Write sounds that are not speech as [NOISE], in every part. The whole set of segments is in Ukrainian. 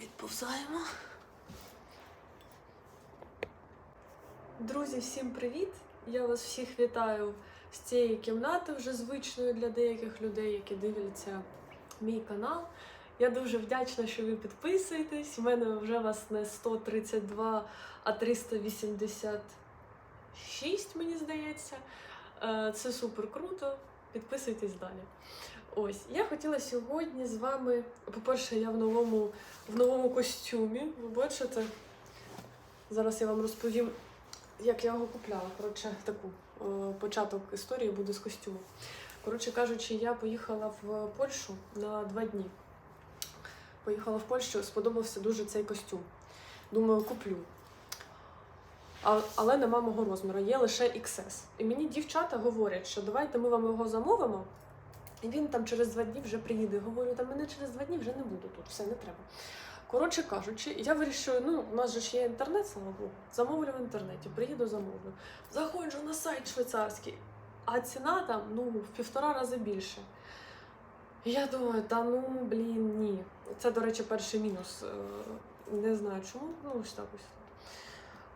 Відповзаємо. Друзі, всім привіт! Я вас всіх вітаю з цієї кімнати, вже звичної для деяких людей, які дивляться мій канал. Я дуже вдячна, що ви підписуєтесь. У мене вже вас не 132, а 386, мені здається. Е, Це супер круто. Підписуйтесь далі. Ось, я хотіла сьогодні з вами. По-перше, я в новому, в новому костюмі. Ви бачите? Зараз я вам розповім, як я його купляла. Коротше, таку е, початок історії буде з костюму. Коротше кажучи, я поїхала в Польщу на два дні. Поїхала в Польщу, сподобався дуже цей костюм. Думаю, куплю. А, але нема мого розміру, є лише XS. І мені дівчата говорять, що давайте ми вам його замовимо, і він там через два дні вже приїде. Говорю, та мене через два дні вже не буду тут, все не треба. Коротше кажучи, я вирішую, ну, у нас же ж є інтернет, слава Богу, замовлю в інтернеті, приїду, замовлю. Заходжу на сайт швейцарський, а ціна там ну, в півтора рази більше. І я думаю, та ну блін, ні. Це, до речі, перший мінус. Е, Не знаю чому, ну ось так ось.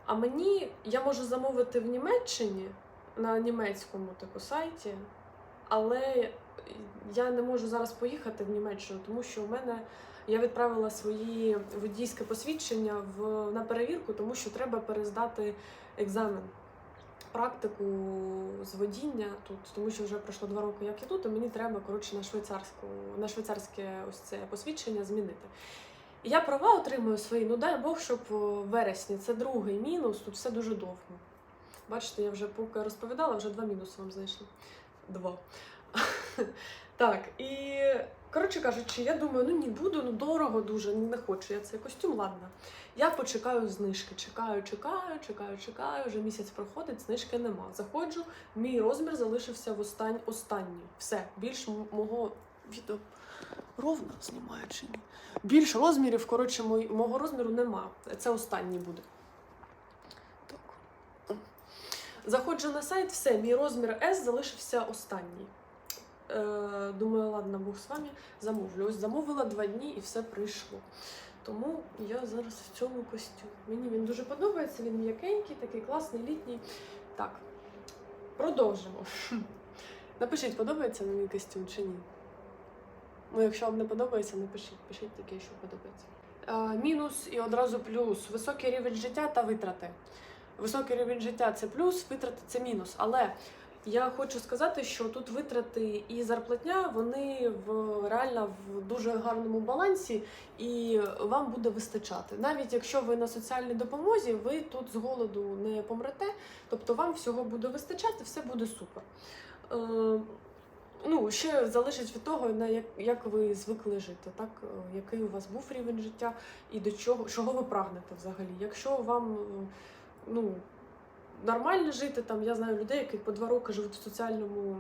А мені я можу замовити в Німеччині на німецькому типу сайті, але я не можу зараз поїхати в Німеччину, тому що у мене я відправила свої водійське посвідчення в, на перевірку, тому що треба перездати екзамен. Практику з водіння тут, тому що вже пройшло два роки, як я тут, і мені треба коротше на швейцарську, на швейцарське ось це посвідчення змінити. І я права отримую свої, ну дай Бог, щоб в вересні. Це другий мінус, тут все дуже довго. Бачите, я вже поки розповідала, вже два мінуси вам знайшли. Два. [LAUGHS] Так, і коротше кажучи, я думаю, ну не буду, ну дорого дуже, не хочу я цей костюм, ладно. Я почекаю знижки. Чекаю, чекаю, чекаю, чекаю. Вже місяць проходить, знижки нема. Заходжу, мій розмір залишився в остань... останній. Все, більш мого відео ровно знімаю чи ні. Більш розмірів, коротше, мого розміру нема. Це останній буде. Заходжу на сайт, все, мій розмір S залишився останній. Е, думаю, ладно, Бог з вами, замовлю. Ось замовила два дні і все прийшло. Тому я зараз в цьому костюмі. Мені він дуже подобається, він м'якенький, такий класний, літній. Так, продовжимо. [LAUGHS] Напишіть, подобається мені костюм чи ні. Ну, якщо вам не подобається, напишіть, пишіть таке, що подобається. Е, мінус і одразу плюс. Високий рівень життя та витрати. Високий рівень життя це плюс, витрати це мінус. Але я хочу сказати, що тут витрати і зарплатня вони в реально в дуже гарному балансі, і вам буде вистачати. Навіть якщо ви на соціальній допомозі, ви тут з голоду не помрете, тобто вам всього буде вистачати, все буде супер. Е, Ну, ще залежить від того, на як, як ви звикли жити, так е, який у вас був рівень життя і до чого, чого ви прагнете взагалі. Якщо вам е, ну, нормально жити, там я знаю людей, які по два роки живуть в соціальному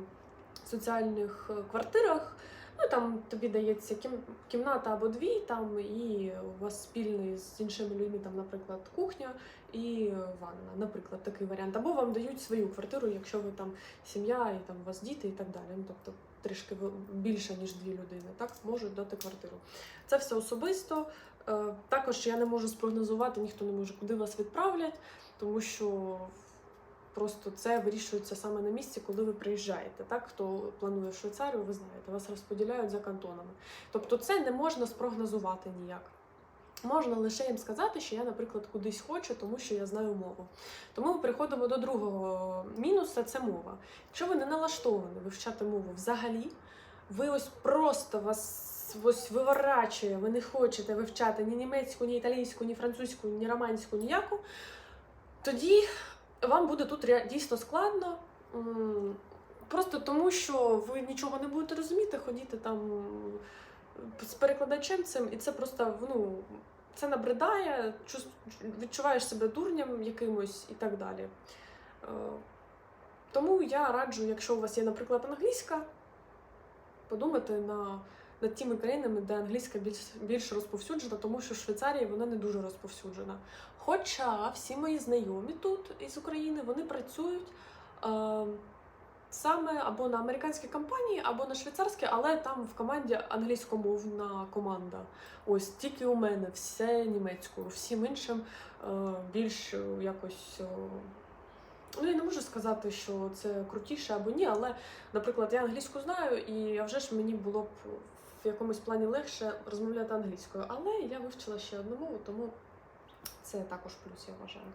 соціальних е, квартирах. Ну там тобі дається кім, кімната або дві, там і у вас спільний з іншими людьми, там, наприклад, кухня і ванна, наприклад, такий варіант. Або вам дають свою квартиру, якщо ви там сім'я і там у вас діти і так далі. Ну тобто трішки більше ніж дві людини, так можуть дати квартиру. Це все особисто. Е, Також я не можу спрогнозувати, ніхто не може, куди вас відправлять, тому що просто це вирішується саме на місці, коли ви приїжджаєте. Так, хто планує в Швейцарію, ви знаєте, вас розподіляють за кантонами. Тобто, це не можна спрогнозувати ніяк. Можна лише їм сказати, що я, наприклад, кудись хочу, тому що я знаю мову. Тому ми переходимо до другого мінуса це мова. Якщо ви не налаштовані вивчати мову взагалі, ви ось просто вас ось виворачує, ви не хочете вивчати ні німецьку, ні італійську, ні французьку, ні романську, ніяку, тоді вам буде тут дійсно складно. Просто тому, що ви нічого не будете розуміти, ходіти там з перекладачем цим, і це просто ну, це набридає, відчуваєш себе дурням якимось і так далі. Е, Тому я раджу, якщо у вас є, наприклад, англійська, подумати на, над тими країнами, де англійська більш, більш розповсюджена, тому що в Швейцарії вона не дуже розповсюджена. Хоча всі мої знайомі тут із України вони працюють е, саме або на американські компанії, або на швейцарські, але там в команді англійськомовна команда. Ось тільки у мене все німецькою, всім іншим е, більш якось. е, Ну, я не можу сказати, що це крутіше або ні, але, наприклад, я англійську знаю, і вже ж мені було б в якомусь плані легше розмовляти англійською. Але я вивчила ще одну мову, тому це також плюс, я вважаю.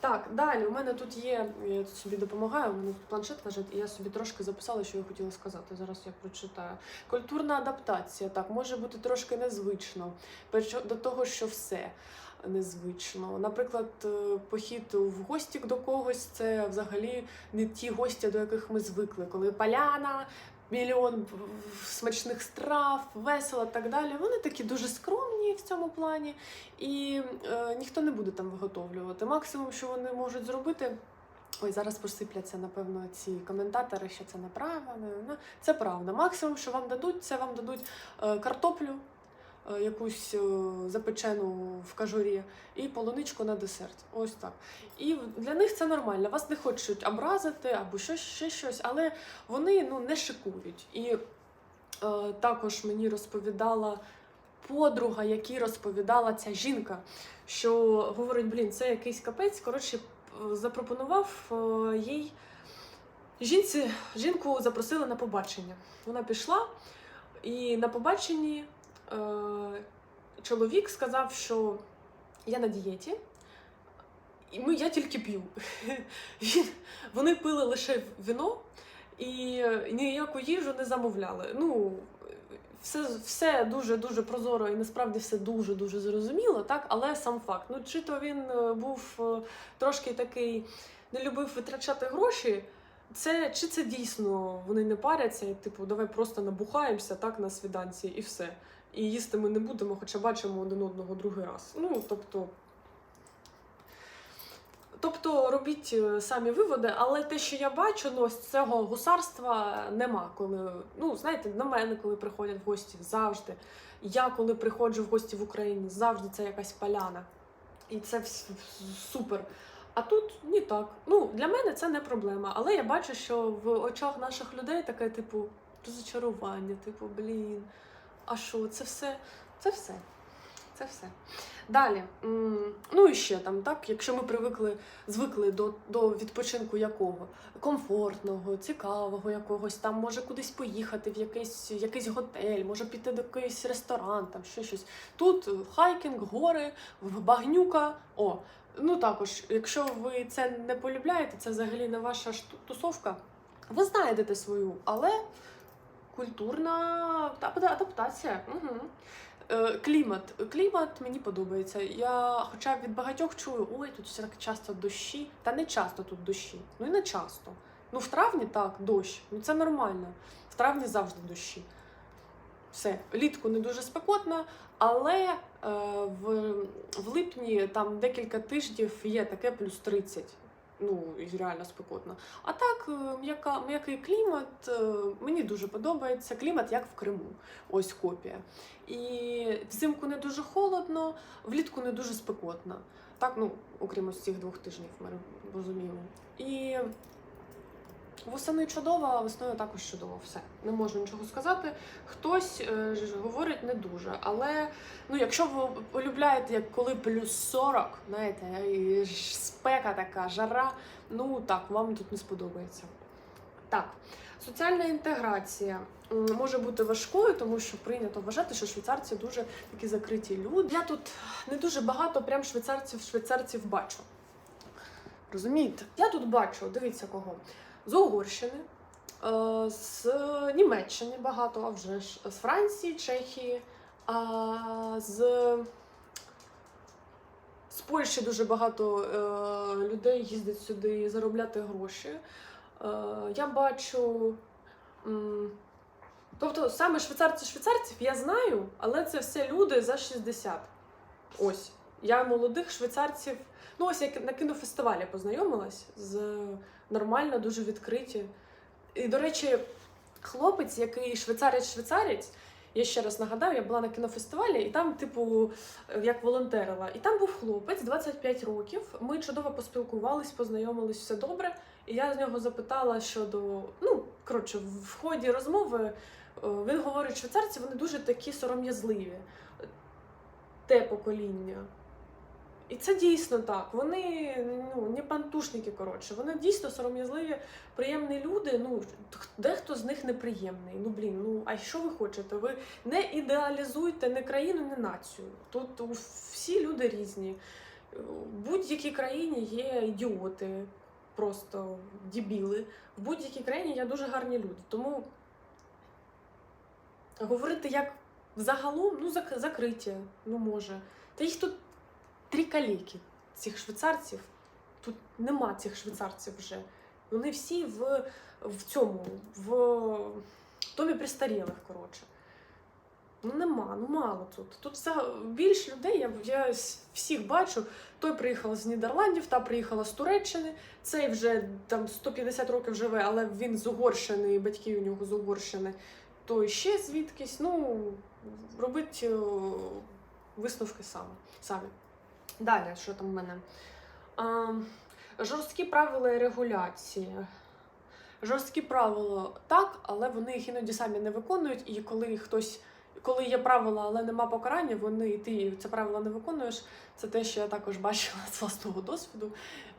Так, далі у мене тут є, я тут собі допомагаю, у мене тут планшет лежить, і я собі трошки записала, що я хотіла сказати. Зараз я прочитаю. Культурна адаптація, так, може бути трошки незвично. До того, що все незвично. Наприклад, е, похід в гості до когось це взагалі не ті гості, до яких ми звикли, коли поляна. Мільйон смачних страв, весело так далі. Вони такі дуже скромні в цьому плані, і е, ніхто не буде там виготовлювати. Максимум, що вони можуть зробити. Ой, зараз посипляться, напевно, ці коментатори, що це неправда. не- не. Це правда. Максимум, що вам дадуть, це вам дадуть е, картоплю, якусь е, запечену в кажурі, і полуничку на десерт. Ось так. І для них це нормально. Вас не хочуть образити або щось, ще щось, але вони ну, не шикують. І е, також мені розповідала подруга, якій розповідала ця жінка, що говорить, блін, це якийсь капець. Коротше, запропонував е, їй жінці, жінку запросили на побачення. Вона пішла, і на побаченні е, чоловік сказав, що я на дієті. І ми, я тільки п'ю. [LAUGHS] Вони пили лише віно і ніяку їжу не замовляли. Ну, все, все дуже дуже прозоро і насправді все дуже дуже зрозуміло, так? Але сам факт. Ну, чи то він е, був е, трошки такий, не любив витрачати гроші. Це чи це дійсно вони не паряться, і типу, давай просто набухаємося так на свіданці і все. І їсти ми не будемо, хоча бачимо один одного другий раз. Ну, тобто. Тобто робіть е, самі виводи, але те, що я бачу, ну з цього гусарства нема. Коли ну знаєте, на мене, коли приходять в гості, завжди. Я коли приходжу в гості в Україні, завжди це якась поляна. І це супер. А тут ні так. Ну, для мене це не проблема. Але я бачу, що в очах наших людей таке, типу, розочарування, типу, блін, а що, це все? Це все. Це все. Далі, ну і ще там, так, якщо ми привикли, звикли до, до відпочинку якого? Комфортного, цікавого якогось, там може кудись поїхати в якийсь, якийсь готель, може піти до якийсь ресторан, там ще щось. Тут хайкінг, гори, багнюка. О, ну також, якщо ви це не полюбляєте, це взагалі не ваша тусовка. Ви знайдете свою, але культурна адаптація. Угу. Клімат. Клімат мені подобається. Я хоча від багатьох чую, ой, тут все так часто дощі. Та не часто тут дощі. Ну і не часто. Ну, в травні так, дощ. Ну це нормально. В травні завжди дощі. Все, влітку не дуже спекотно, але е, в, в липні там декілька тижнів є таке плюс 30. Ну, і реально спекотно. А так, е, м'яка, м'який клімат е, мені дуже подобається. Клімат як в Криму. Ось копія. І взимку не дуже холодно, влітку не дуже спекотно. Так, ну, окрім ось цих двох тижнів, ми розуміємо. І восени чудово, а весною також чудово. Все. Не можу нічого сказати. Хтось е, говорить не дуже. Але ну, якщо ви полюбляєте, як коли плюс 40, знаєте, і спека така, жара, ну так, вам тут не сподобається. Так, соціальна інтеграція може бути важкою, тому що прийнято вважати, що швейцарці дуже такі закриті люди. Я тут не дуже багато прям швейцарців швейцарців бачу. Розумієте? Я тут бачу, дивіться кого. З Угорщини, е, з Німеччини багато, а вже ж з Франції, Чехії, з, з Польщі дуже багато е, людей їздять сюди заробляти гроші. Е, я бачу. Тобто саме швейцарці швейцарців я знаю, але це все люди за 60. Ось. Я молодих швейцарців. Ну, ось як на кінофестивалі познайомилась з нормально, дуже відкриті. І, до речі, хлопець, який швейцарець-швейцарець, я ще раз нагадаю, я була на кінофестивалі, і там, типу, як волонтерила. І там був хлопець 25 років. Ми чудово поспілкувались, познайомились, все добре. І я з нього запитала щодо, ну, коротше, в ході розмови е, він говорить, що швейцарці вони дуже такі сором'язливі, те покоління. І це дійсно так. Вони ну, не пантушники, коротше. Вони дійсно сором'язливі, приємні люди. Ну, дехто з них неприємний. Ну, блін, ну а що ви хочете? Ви не ідеалізуйте не країну, не націю. Тут всі люди різні. В будь-якій країні є ідіоти, просто дебіли. В будь-якій країні є дуже гарні люди. Тому говорити як загалом, ну, закриття, ну може. Та їх тут три каліки, цих швейцарців. Тут нема цих швейцарців вже. Вони всі в, в цьому, в домі престарілих, коротше. Ну нема, ну мало тут. Тут все більш людей, я, я всіх бачу. Той приїхав з Нідерландів, та приїхала з Туреччини. Цей вже там 150 років живе, але він з Угорщини, і батьки у нього з Угорщини. Той ще звідкись. Ну, робить е, висновки саме, самі. Далі, що там в мене? А, жорсткі правила і регуляції. Жорсткі правила так, але вони їх іноді самі не виконують, і коли хтось. Коли є правила, але нема покарання, вони і ти це правило не виконуєш. Це те, що я також бачила з власного досвіду.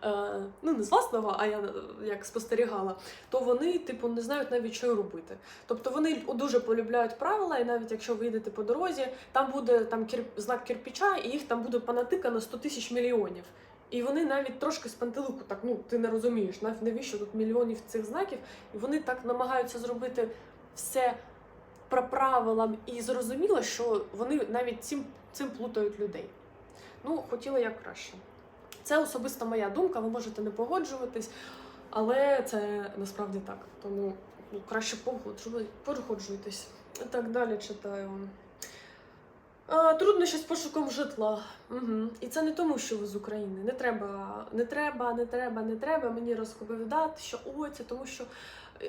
Е, ну, не з власного, а я як спостерігала, то вони, типу, не знають навіть, що робити. Тобто вони дуже полюбляють правила, і навіть якщо ви йдете по дорозі, там буде там кір... знак кирпича, і їх там буде понатикано 100 тисяч мільйонів. І вони навіть трошки з пантелику, так ну ти не розумієш, нав- навіщо тут мільйонів цих знаків, і вони так намагаються зробити все про правилам і зрозуміло, що вони навіть цим, цим плутають людей. Ну, хотіла як краще. Це особиста моя думка, ви можете не погоджуватись, але це насправді так. Тому ну, краще погоджуй- погоджуйтесь. Так далі читаю. Труднощі з пошуком житла. Угу. І це не тому, що ви з України. Не треба, не треба, не треба, не треба мені розповідати, що ой, це тому, що.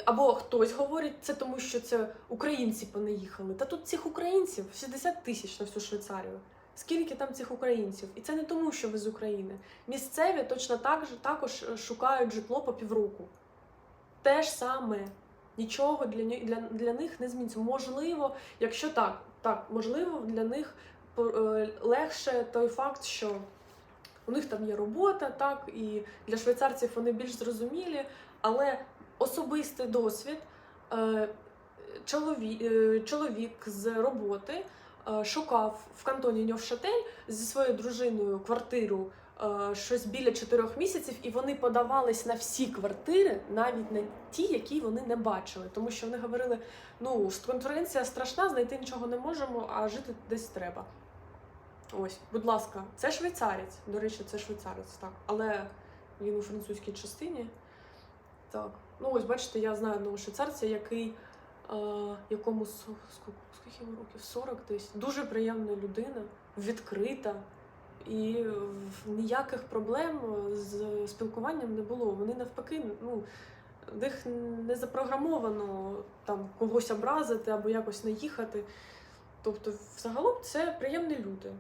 Або хтось говорить, це тому, що це українці понаїхали. Та тут цих українців 60 тисяч на всю Швейцарію. Скільки там цих українців? І це не тому, що ви з України. Місцеві точно так же також е, шукають житло по півроку. Те ж саме. Нічого для, для, для них не зміниться. Можливо, якщо так, так, можливо, для них е, легше той факт, що у них там є робота, так, і для швейцарців вони більш зрозумілі, але особистий досвід. е, Чоловік, чоловік з роботи е, шукав в кантоні Ньовшатель зі своєю дружиною квартиру е, щось біля чотирьох місяців, і вони подавались на всі квартири, навіть на ті, які вони не бачили. Тому що вони говорили: ну, конкуренція страшна, знайти нічого не можемо, а жити десь треба. Ось, будь ласка, це швейцарець. До речі, це швейцарець, так. Але він у французькій частині. Так. Ну, ось бачите, я знаю одного швейцарця, який е, якому скільки, йому років? 40 десь. Дуже приємна людина, відкрита. І ніяких проблем з спілкуванням не було. Вони навпаки, ну, в них не запрограмовано там когось образити або якось наїхати. Тобто, взагалом це приємні люди.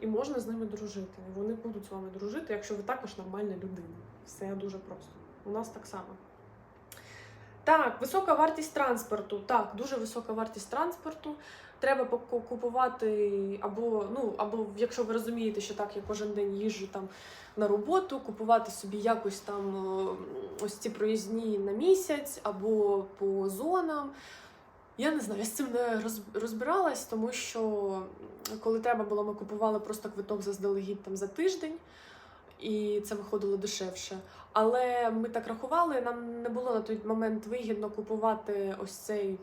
І можна з ними дружити. Вони будуть з вами дружити, якщо ви також нормальна людина. Все дуже просто. У нас так само. Так, висока вартість транспорту. Так, дуже висока вартість транспорту. Треба купувати, або, ну, або якщо ви розумієте, що так, я кожен день їжджу там на роботу, купувати собі якось там ось ці проїзні на місяць, або по зонам. Я не знаю, я з цим не розбиралась, тому що коли треба було, ми купували просто квиток заздалегідь там за тиждень, і це виходило дешевше. Але ми так рахували, нам не було на той момент вигідно купувати ось цей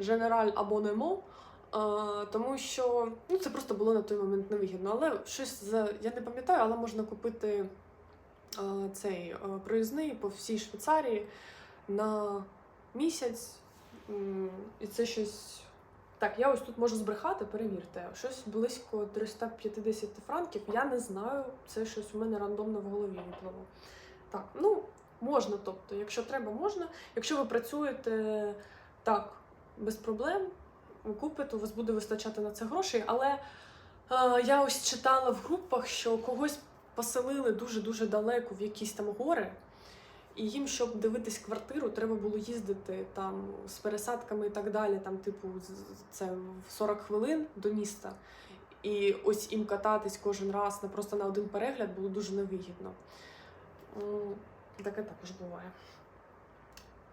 General Abonnement, е, тому що ну, це просто було на той момент невигідно. Але щось за я не пам'ятаю, але можна купити е, цей е, проїзний по всій Швейцарії на місяць. І це щось. Так, я ось тут можу збрехати, перевірте. Щось близько 350 франків. Я не знаю, це щось у мене рандомно в голові випливо. Так, ну можна, тобто, якщо треба, можна. Якщо ви працюєте так, без проблем, купите, у вас буде вистачати на це грошей. Але е, я ось читала в групах, що когось поселили дуже-дуже далеко в якісь там гори. І їм, щоб дивитись квартиру, треба було їздити там з пересадками і так далі, там, типу, це в 40 хвилин до міста. І ось їм кататись кожен раз на просто на один перегляд було дуже невигідно. Таке також буває.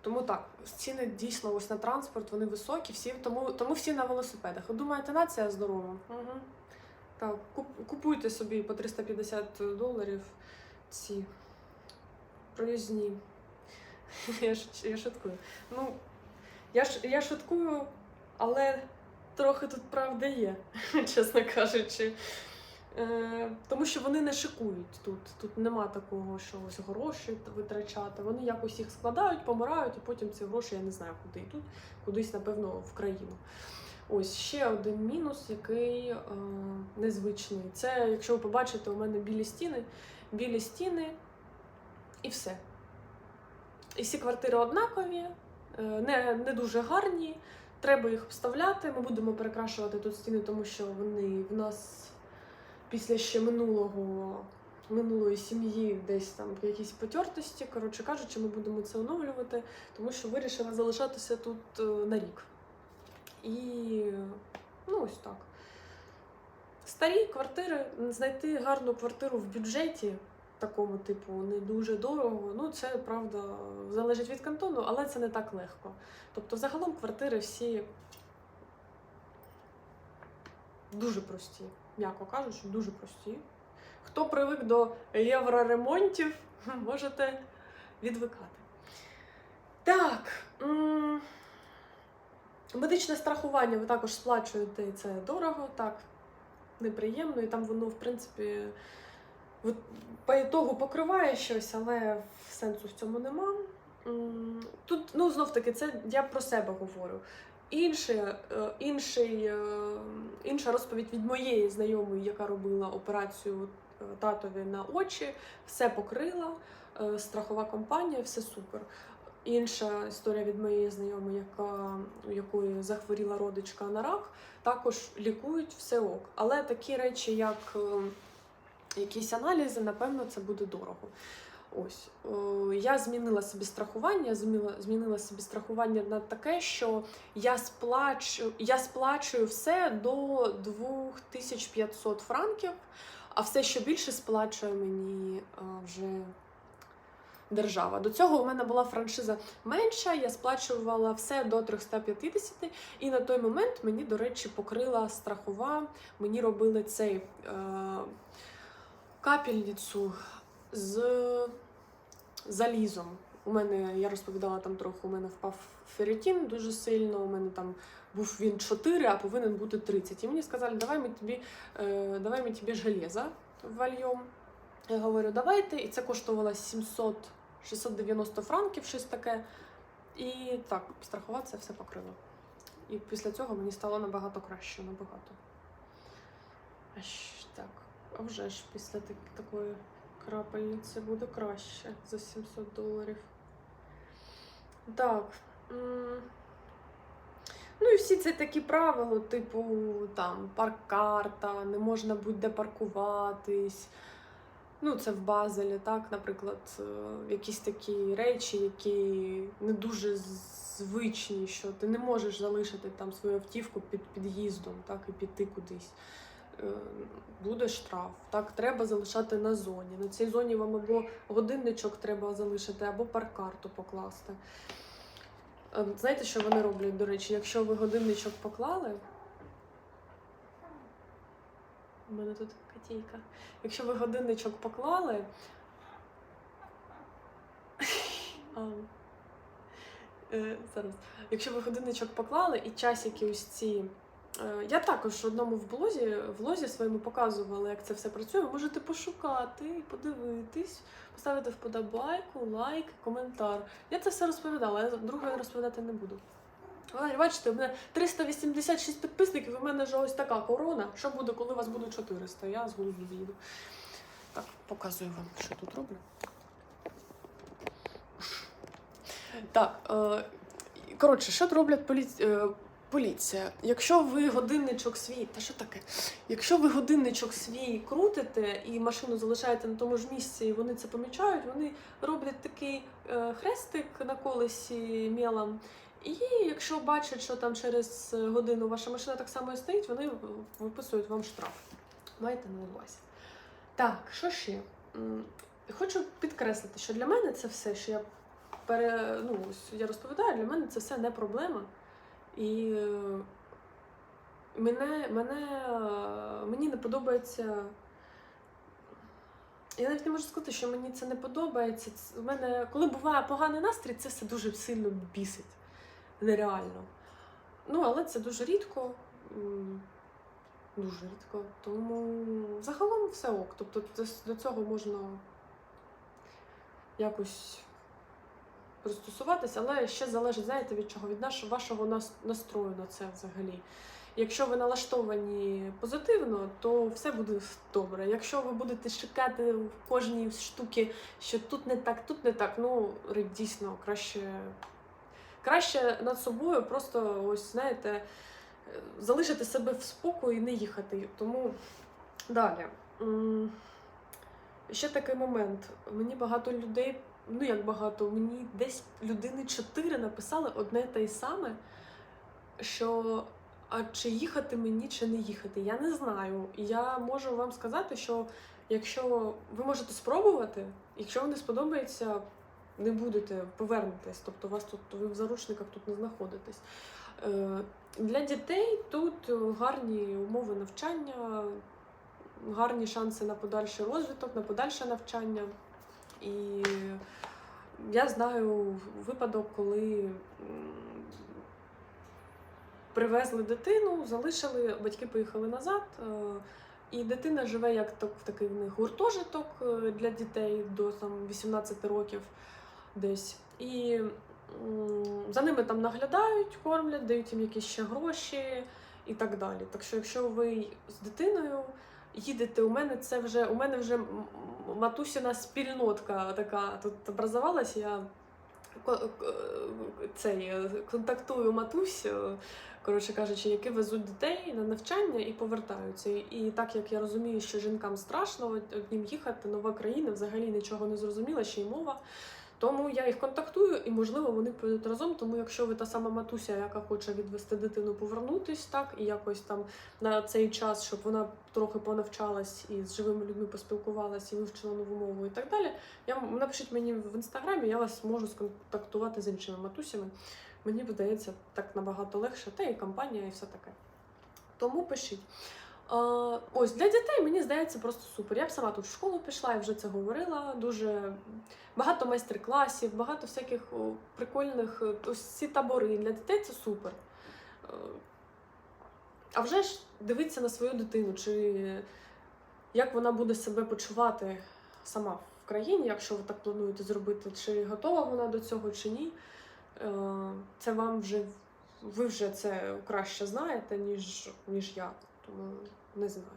Тому так, ціни дійсно ось на транспорт, вони високі, всі, тому, тому всі на велосипедах. Ви думаєте, нація здорова? Угу. Так, куп- купуйте собі по 350 доларів ці проїзні. [LAUGHS] Я, я шуткую. Ну, я, я шуткую, але трохи тут правди є, [LAUGHS] чесно кажучи. Е, тому що вони не шикують тут. Тут нема такого, що ось гроші витрачати. Вони якось їх складають, помирають, і потім ці гроші я не знаю, куди йдуть, кудись, напевно, в країну. Ось ще один мінус, який е, незвичний. Це, якщо ви побачите, у мене білі стіни, білі стіни і все. І всі квартири однакові, е, не, не дуже гарні. Треба їх вставляти. Ми будемо перекрашувати тут стіни, тому що вони в нас після ще минулого. Минулої сім'ї десь там якісь потертості. Коротше кажучи, ми будемо це оновлювати, тому що вирішила залишатися тут е, на рік. І ну ось так. Старі квартири, знайти гарну квартиру в бюджеті такому типу не дуже дорого. Ну, це правда залежить від кантону, але це не так легко. Тобто, загалом квартири всі дуже прості, м'яко кажучи, дуже прості. Хто привик до євроремонтів, [LAUGHS] можете відвикати. Так. Медичне страхування ви також сплачуєте, і це дорого, так, неприємно, і там воно, в принципі, по ітогу покриває щось, але сенсу в цьому нема. Тут, ну, знов таки, це я про себе говорю. Е, інший, е, інша розповідь від моєї знайомої, яка робила операцію е, татові на очі, все покрила, страхова компанія, все супер. Інша історія від моєї знайомої, яка, у якої захворіла родичка на рак, також лікують все ок. Але такі речі, як якісь аналізи, напевно, це буде дорого. Ось е, я змінила собі страхування, змінила, змінила собі страхування на таке, що я сплачу, я сплачую все до 2500 франків, а все, що більше сплачує мені е, вже держава. До цього у мене була франшиза менша, я сплачувала все до 350, і на той момент мені, до речі, покрила страхова. Мені робили цей е, капельницю з залізом. У мене, я розповідала там трохи, у мене впав ферритін дуже сильно, у мене там був він 4, а повинен бути 30. І мені сказали, давай ми тобі, е, давай ми тобі железо вольємо. Я говорю, давайте, і це коштувало 700 690 франків, щось таке. І так, страхова це все покрила. І після цього мені стало набагато краще, набагато. Аж так. А вже ж після так, такої крапельниці буде краще за 700 доларів. Так. Ну і всі ці такі правила, типу, там, парк-карта, не можна будь-де паркуватись. Ну, це в Базелі, так, наприклад, е, якісь такі речі, які не дуже звичні, що ти не можеш залишити там свою автівку під під'їздом, так, і піти кудись. Е, Буде штраф. Так, треба залишати на зоні. На цій зоні вам або годинничок треба залишити, або парк-карту покласти. Е, Знаєте, що вони роблять, до речі, якщо ви годинничок поклали. У мене тут котейка. Якщо ви годинничок поклали. [LAUGHS] Е, Зараз. Якщо ви годинничок поклали і часики ось ці. Е, Я також в одному в блозі, в лозі своєму показувала, як це все працює. Ви можете пошукати, подивитись, поставити вподобайку, лайк, коментар. Я це все розповідала, я друге розповідати не буду. Але бачите, у мене 386 підписників, у мене вже ось така корона. Що буде, коли у вас буде 400? Я з глузду з'їду. Так, показую вам, що тут роблю. Так, е, коротше, що роблять поліці... поліція. Якщо ви годинничок свій, та що таке? Якщо ви годинничок свій крутите і машину залишаєте на тому ж місці, і вони це помічають, вони роблять такий е, хрестик на колесі мелом. І якщо бачать, що там через годину ваша машина так само і стоїть, вони виписують вам штраф. Маєте на увазі. Так, що ще? Хочу підкреслити, що для мене це все, що я пере, ну, я розповідаю, для мене це все не проблема. І е, мене, мене, е, мені не подобається. Я навіть не можу сказати, що мені це не подобається. У мене, коли буває поганий настрій, це все дуже сильно бісить. Нереально. Ну, але це дуже рідко. Дуже рідко. Тому загалом все ок. Тобто до цього можна якось пристосуватися, але ще залежить, знаєте, від чого? Від нашого вашого настрою на це взагалі. Якщо ви налаштовані позитивно, то все буде добре. Якщо ви будете шукати в кожній штуці, що тут не так, тут не так, ну дійсно краще, краще над собою, просто ось знаєте, залишити себе в спокої і не їхати. Тому далі. Ще такий момент. Мені багато людей, ну як багато, мені десь людини чотири написали одне те й саме, що а чи їхати мені, чи не їхати. Я не знаю. Я можу вам сказати, що якщо ви можете спробувати, якщо вам не сподобається, не будете повернетесь. Тобто вас тут ви в заручниках тут не знаходитесь. Е, Для дітей тут гарні умови навчання, гарні шанси на подальший розвиток, на подальше навчання. І я знаю випадок, коли привезли дитину, залишили, батьки поїхали назад. е, І дитина живе як в такий в них гуртожиток е, для дітей до там, 18 років десь. І за ними там наглядають, кормлять, дають їм якісь ще гроші і так далі. Так що, якщо ви з дитиною їдете, у мене це вже у мене вже матусіна спільнотка така тут образувалась. Я ко- цей, е, контактую матусь, е, коротше кажучи, які везуть дітей на навчання і повертаються. І- так як я розумію, що жінкам страшно од- однім їхати, нова країна, взагалі нічого не зрозуміла, ще й мова. Тому я їх контактую, і можливо вони поїдуть разом. Тому якщо ви та сама матуся, яка хоче відвести дитину, повернутись так і якось там на цей час, щоб вона трохи понавчалась і з живими людьми поспілкувалась і вивчила нову мову і так далі. Я напишіть мені в інстаграмі, я вас можу сконтактувати з іншими матусями. Мені видається так набагато легше, та і компанія, і все таке. Тому пишіть. Ось для дітей мені здається просто супер. Я б сама тут в школу пішла, я вже це говорила. Дуже багато майстер-класів, багато всяких прикольних е, ось ці табори. Для дітей це супер. Е, А вже ж дивитися на свою дитину, чи як вона буде себе почувати сама в країні, якщо ви так плануєте зробити, чи готова вона до цього, чи ні. Е, Це вам вже ви вже це краще знаєте, ніж, ніж я. Тому не знаю.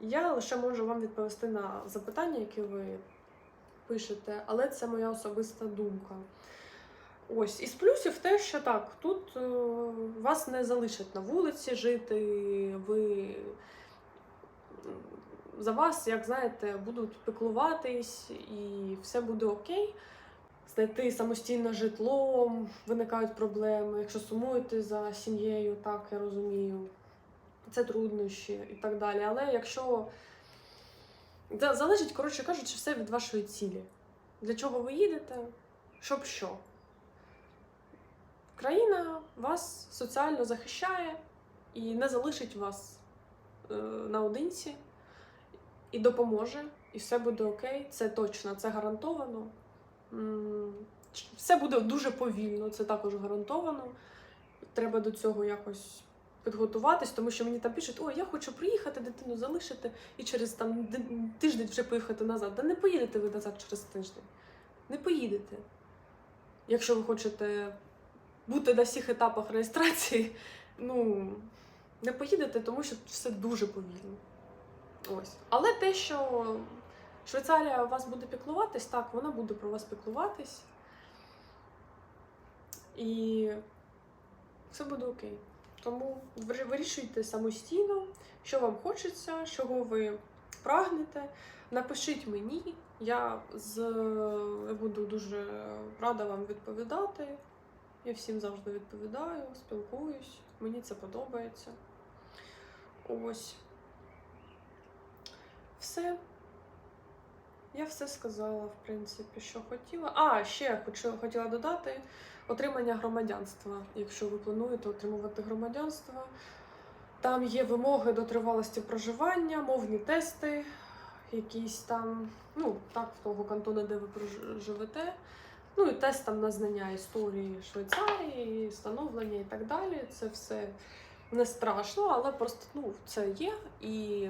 Я лише можу вам відповісти на запитання, які ви пишете, але це моя особиста думка. Ось, із плюсів те, що так, тут е, вас не залишать на вулиці жити, ви за вас, як знаєте, будуть піклуватись і все буде окей. Знайти самостійне житло, виникають проблеми, якщо сумуєте за сім'єю, так я розумію. Це труднощі і так далі. Але якщо залежить, коротше кажучи, все від вашої цілі. Для чого ви їдете, щоб що. Країна вас соціально захищає і не залишить вас е, наодинці, і допоможе, і все буде окей. Це точно, це гарантовано. Все буде дуже повільно, це також гарантовано. Треба до цього якось підготуватись, тому що мені там пишуть, ой, я хочу приїхати, дитину залишити і через там тиждень вже поїхати назад. Та не поїдете ви назад через тиждень. Не поїдете. Якщо ви хочете бути на всіх етапах реєстрації, [LAUGHS] ну не поїдете, тому що все дуже повільно. Ось. Але те, що Швейцарія вас буде піклуватись, так, вона буде про вас піклуватись. І все буде окей. Тому ви- вирішуйте самостійно, що вам хочеться, чого ви прагнете. Напишіть мені, я з... буду дуже рада вам відповідати. Я всім завжди відповідаю, спілкуюсь, мені це подобається. Ось. Все. Я все сказала, в принципі, що хотіла. А, ще хотіла додати отримання громадянства. Якщо ви плануєте отримувати громадянство, там є вимоги до тривалості проживання, мовні тести, якісь там, ну, так, в того кантону, де ви прож- живете. Ну і тест там на знання історії Швейцарії, становлення і так далі. Це все не страшно, але просто ну, це є. І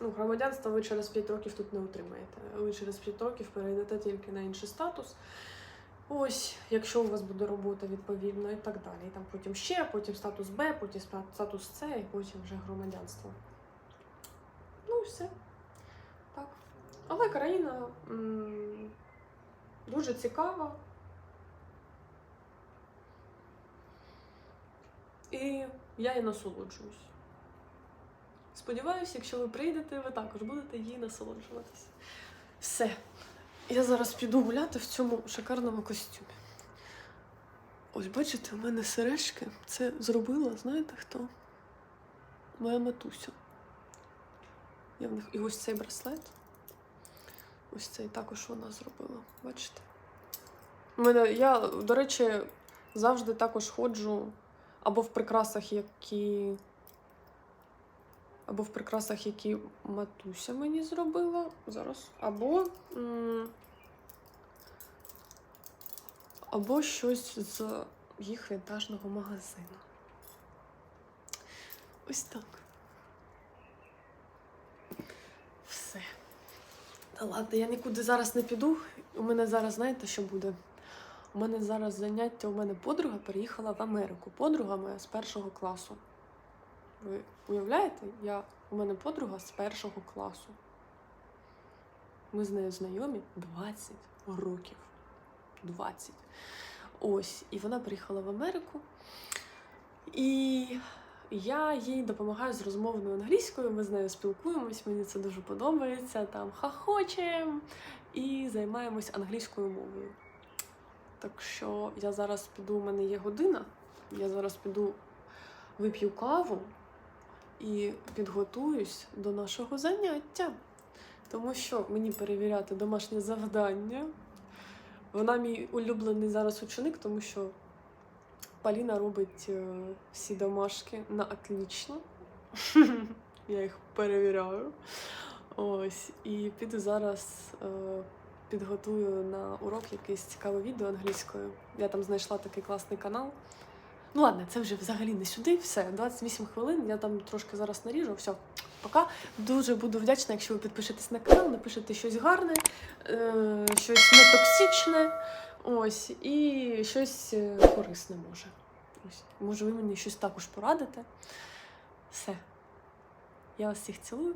ну, громадянство ви через 5 років тут не отримаєте. Ви через 5 років перейдете тільки на інший статус. Ось, якщо у вас буде робота відповідно і так далі. І там потім ще, потім статус Б, потім статус С, і потім вже громадянство. Ну і все. Так. Але країна м, дуже цікава. І я її насолоджуюсь. Сподіваюся, якщо ви прийдете, ви також будете її насолоджуватися. Все. Я зараз піду гуляти в цьому шикарному костюмі. Ось бачите, у мене сережки. Це зробила, знаєте хто? Моя матуся. Я в них... І ось цей браслет. Ось цей також вона зробила. Бачите? У мене, я, до речі, завжди також ходжу або в прикрасах, які. Або в прикрасах, які матуся мені зробила зараз, або. або щось з їх вінтажного магазину. Ось так. Все. Та ладно, я нікуди зараз не піду. У мене зараз, знаєте, що буде? У мене зараз заняття, у мене подруга переїхала в Америку. Подруга моя з першого класу. Ви уявляєте? Я, у мене подруга з першого класу. Ми з нею знайомі 20 років. 20. Ось. І вона приїхала в Америку. І я їй допомагаю з розмовною англійською. Ми з нею спілкуємось, мені це дуже подобається. Там хахочем і займаємось англійською мовою. Так що я зараз піду, у мене є година. Я зараз піду вип'ю каву і підготуюсь до нашого заняття. Тому що мені перевіряти домашнє завдання. Вона мій улюблений зараз ученик, тому що Поліна робить е, всі домашки на отлично. [LAUGHS] Я їх перевіряю. Ось. І піду зараз е, підготую на урок якесь цікаве відео англійською. Я там знайшла такий класний канал. Ну ладно, це вже взагалі не сюди. Все, 28 хвилин. Я там трошки зараз наріжу. Все, пока. Дуже буду вдячна, якщо ви підпишетесь на канал, напишете щось гарне, е, щось нетоксичне. Ось, і щось е, корисне може. Ось. Може, ви мені щось також порадите. Все. Я вас всіх цілую.